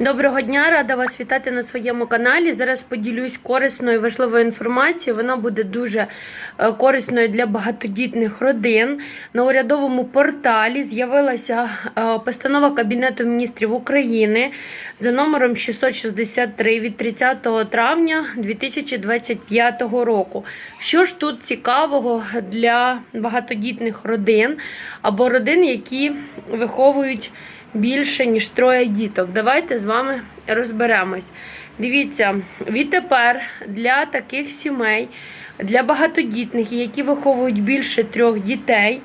Доброго дня, рада вас вітати на своєму каналі. Зараз поділюсь корисною і важливою інформацією. Вона буде дуже е, корисною для багатодітних родин. На урядовому порталі з'явилася е, постанова Кабінету міністрів України за номером 663 від 30 травня 2025 року. Що ж тут цікавого для багатодітних родин або родин, які виховують більше, ніж троє діток. Давайте з вами розберемось. Дивіться, відтепер для таких сімей, для багатодітних, які виховують більше трьох дітей,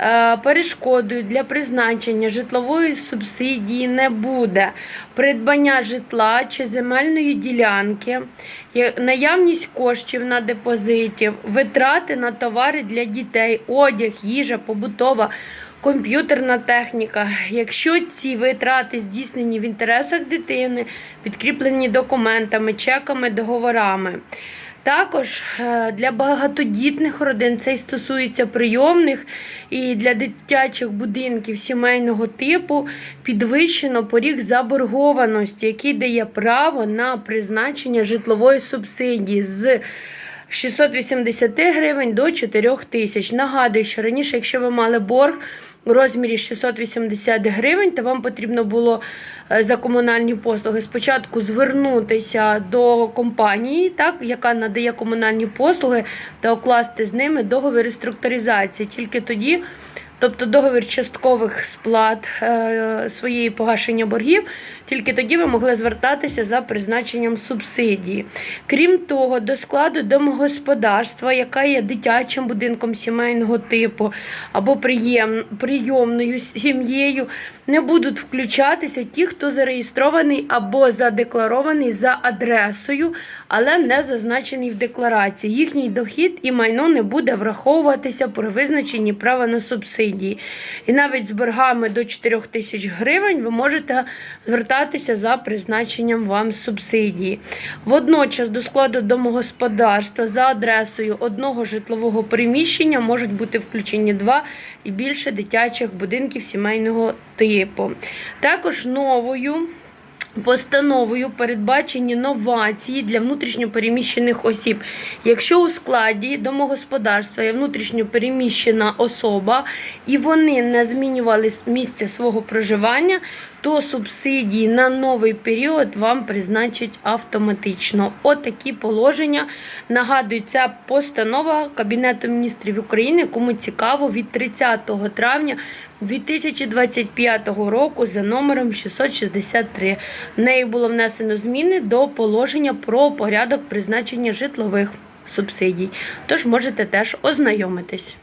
е, перешкодою для призначення житлової субсидії не буде. Придбання житла чи земельної ділянки, наявність коштів на депозитів, витрати на товари для дітей, одяг, їжа, побутова комп'ютерна техніка. Якщо ці витрати здійснені в інтересах дитини, підкріплені документами, чеками, договорами. Також е, для багатодітних родин це й стосується прийомних і для дитячих будинків сімейного типу підвищено поріг заборгованості, який дає право на призначення житлової субсидії з 680 гривень до 4 тисяч. Нагадую, що раніше, якщо ви мали борг у розмірі 680 гривень, то вам потрібно було е, за комунальні послуги спочатку звернутися до компанії, так, яка надає комунальні послуги, та укласти з ними договір реструктуризації. Тільки тоді. Тобто договір часткових сплат е, своєї погашення боргів, тільки тоді ви могли звертатися за призначенням субсидії. Крім того, до складу домогосподарства, яка є дитячим будинком сімейного типу або приєм, прийомною сім'єю, не будуть включатися ті, хто зареєстрований або задекларований за адресою, але не зазначений в декларації. Їхній дохід і майно не буде враховуватися при визначенні права на субсидії. І навіть з боргами до 4 тисяч гривень ви можете звертатися за призначенням вам субсидії. Водночас до складу домогосподарства за адресою одного житлового приміщення можуть бути включені два і більше дитячих будинків сімейного типу. Також новою. Постановою передбачені новації для внутрішньопереміщених осіб. Якщо у складі домогосподарства є внутрішньопереміщена особа і вони не змінювали місце свого проживання, то субсидії на новий період вам призначать автоматично. Отакі положення. Нагадую, ця постанова Кабінету міністрів України, кому цікаво, від 30 травня 2025 року за номером 663. В неї було внесено зміни до положення про порядок призначення житлових субсидій. Тож можете теж ознайомитись.